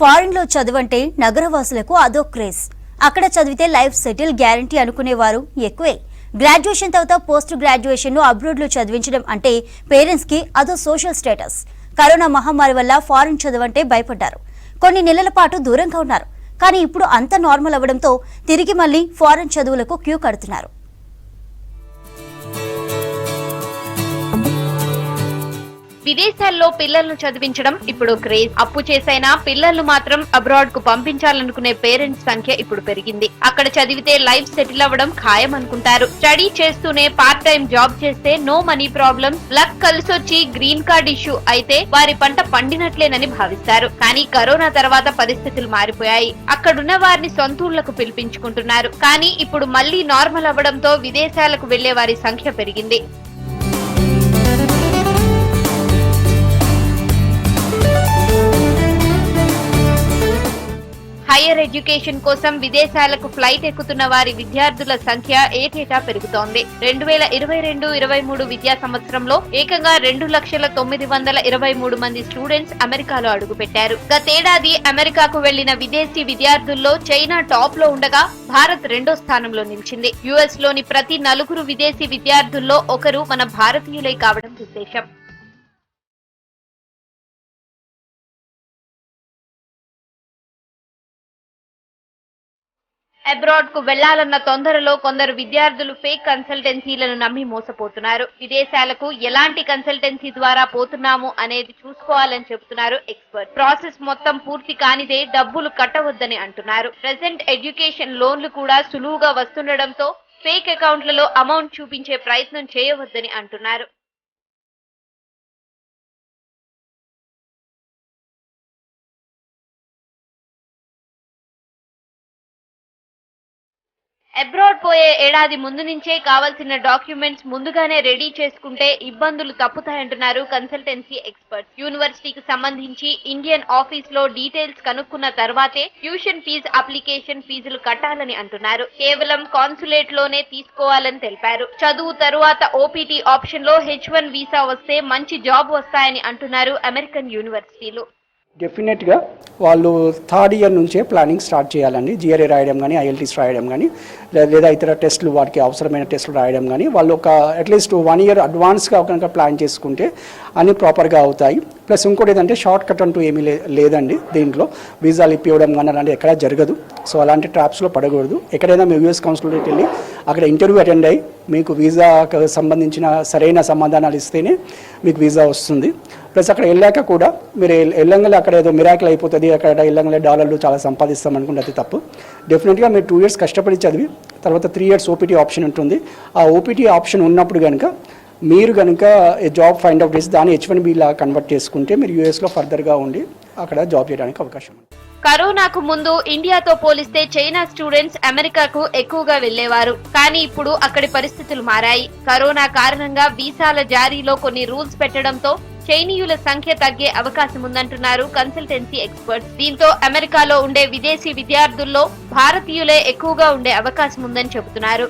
ఫారిన్లో చదువంటే నగరవాసులకు అదో క్రేజ్. అక్కడ చదివితే లైఫ్ సెటిల్ గ్యారంటీ అనుకునేవారు ఎక్కువే. గ్రాడ్యుయేషన్ తర్వాత పోస్ట్ గ్రాడ్యుయేషన్ను లో చదివించడం అంటే పేరెంట్స్కి అదో సోషల్ స్టేటస్. కరోనా మహమ్మారి వల్ల ఫారిన్ చదవంటే భయపడ్డారు. కొన్ని నెలల పాటు దూరంగా ఉన్నారు. కానీ ఇప్పుడు అంత నార్మల్ అవ్వడంతో తిరిగి మళ్ళీ ఫారెన్ చదువులకు క్యూ కడుతున్నారు. విదేశాల్లో పిల్లలను చదివించడం ఇప్పుడు క్రేజ్. అప్పు చేసైనా పిల్లలు మాత్రం అబ్రాడ్కు పంపించాలనుకునే పేరెంట్స్ సంఖ్య ఇప్పుడు పెరిగింది. అక్కడ చదివితే లైఫ్ సెటిల్ అవ్వడం ఖాయం అనుకుంటారు స్టడీ చేస్తూనే పార్ట్ టైం జాబ్ చేస్తే నో మనీ ప్రాబ్లం లక్ కలిసొచ్చి గ్రీన్ కార్డ్ ఇష్యూ అయితే వారి పంట పండినట్లేనని భావిస్తారు. కానీ కరోనా తర్వాత పరిస్థితులు మారిపోయాయి. అక్కడున్న వారిని సొంతూళ్ళకు పిలిపించుకుంటున్నారు. కానీ ఇప్పుడు మళ్ళీ నార్మల్ అవ్వడంతో విదేశాలకు వెళ్ళే వారి సంఖ్య పెరిగింది. హైయర్ ఎడ్యుకేషన్ కోసం విదేశాలకు ఫ్లైట్ ఎక్కుతున్న వారి విద్యార్థుల సంఖ్య ఏటేటా పెరుగుతోంది. రెండు వేల ఇరవై రెండు ఇరవై మూడు విద్యా సంవత్సరంలో ఏకంగా రెండు లక్షల తొమ్మిది వందల ఇరవై మూడు మంది స్టూడెంట్స్ అమెరికాలో అడుగుపెట్టారు. గతేడాది అమెరికాకు వెళ్ళిన విదేశీ విద్యార్థుల్లో చైనా టాప్లో ఉండగా భారత్ రెండో స్థానంలో నిలిచింది. యుఎస్లోని ప్రతి నలుగురు విదేశీ విద్యార్థుల్లో ఒకరు మన భారతీయులే కావడం విశేషం. అబ్రాడ్కు వెళ్ళాలన్న తొందరలో కొందరు విద్యార్థులు ఫేక్ కన్సల్టెన్సీలను నమ్మి మోసపోతున్నారు. విదేశాలకు ఎలాంటి కన్సల్టెన్సీ ద్వారా పోతున్నాము అనేది చూసుకోవాలని చెబుతున్నారు ఎక్స్పర్ట్ ప్రాసెస్ మొత్తం పూర్తి కానిదే డబ్బులు కట్టవద్దని అంటున్నారు. ప్రెసెంట్ ఎడ్యుకేషన్ లోన్లు కూడా సులువుగా వస్తుండడంతో ఫేక్ అకౌంట్లలో అమౌంట్ చూపించే ప్రయత్నం చేయవద్దని అంటున్నారు. అబ్రాడ్ పోయే ఏడాది ముందు నుంచే కావాల్సిన డాక్యుమెంట్స్ ముందుగానే రెడీ చేసుకుంటే ఇబ్బందులు తప్పుతాయంటున్నారు కన్సల్టెన్సీ ఎక్స్పర్ట్స్. యూనివర్సిటీకి సంబంధించి ఇండియన్ ఆఫీస్లో డీటెయిల్స్ కనుక్కున్న తర్వాతే ట్యూషన్ ఫీజు అప్లికేషన్ ఫీజులు కట్టాలని అంటున్నారు. కేవలం కాన్సులేట్లోనే తీసుకోవాలని తెలిపారు. చదువు తరువాత ఓపీటీ ఆప్షన్లో హెచ్ వన్ వీసా వస్తే మంచి జాబ్ వస్తాయని అంటున్నారు అమెరికన్ యూనివర్సిటీలు. డెఫినెట్గా వాళ్ళు థర్డ్ ఇయర్ నుంచే ప్లానింగ్ స్టార్ట్ చేయాలండి. జిఆర్ఏ రాయడం కానీ ఐఎల్టీస్ రాయడం కానీ. లేదా ఇతర టెస్టులు వాటికి అవసరమైన టెస్టులు రాయడం కానీ వాళ్ళు ఒక అట్లీస్ట్ వన్ ఇయర్ అడ్వాన్స్గా కనుక ప్లాన్ చేసుకుంటే అన్నీ ప్రాపర్గా అవుతాయి. ప్లస్ ఇంకోటి ఏంటంటే షార్ట్ కట్ అంటూ ఏమీ లేదండి దీంట్లో. వీసాలు ఇప్పివ్వడం కానీ అలాంటి ఎక్కడా జరగదు. సో అలాంటి ట్రాప్స్లో పడకూడదు. ఎక్కడైనా మీ యూఎస్ కౌన్సిలర్కి వెళ్ళి అక్కడ ఇంటర్వ్యూ అటెండ్ అయ్యి మీకు వీసాకు సంబంధించిన సరైన సమాధానాలు ఇస్తేనే మీకు వీసా వస్తుంది. ప్లస్ అక్కడ వెళ్ళాక కూడా మీరు ఎల్- అక్కడ ఏదో మిరాకిల్ అయిపోతుంది. అక్కడ వెళ్ళంగానే డాలర్లు చాలా సంపాదిస్తాం అనుకుంటే అది తప్పు. డెఫినెట్గా మీరు టూ ఇయర్స్ కష్టపడి చదివి తర్వాత త్రీ ఇయర్స్ ఓపీటీ ఆప్షన్ ఉంటుంది. ఆ ఓపీటీ ఆప్షన్ ఉన్నప్పుడు కనుక మీరు కనుక జాబ్ ఫైండ్ అవుట్ చేసి దాన్ని హెచ్ వన్ బీలా కన్వర్ట్ చేసుకుంటే మీరు యూఎస్లో ఫర్దర్గా ఉండి అక్కడ జాబ్ చేయడానికి అవకాశం ఉంది. కరోనాకు ముందు ఇండియాతో పోలిస్తే చైనా స్టూడెంట్స్ అమెరికాకు ఎక్కువగా వెళ్ళేవారు కానీ ఇప్పుడు అక్కడి పరిస్థితులు మారాయి. కరోనా కారణంగా వీసాల జారీలో కొన్ని రూల్స్ పెట్టడంతో చైనీయుల సంఖ్య తగ్గే అవకాశం ఉందంటున్నారు కన్సల్టెన్సీ ఎక్స్పర్ట్స్. దీంతో అమెరికాలో ఉండే విదేశీ విద్యార్థుల్లో భారతీయులే ఎక్కువగా ఉండే అవకాశం ఉందని చెబుతున్నారు.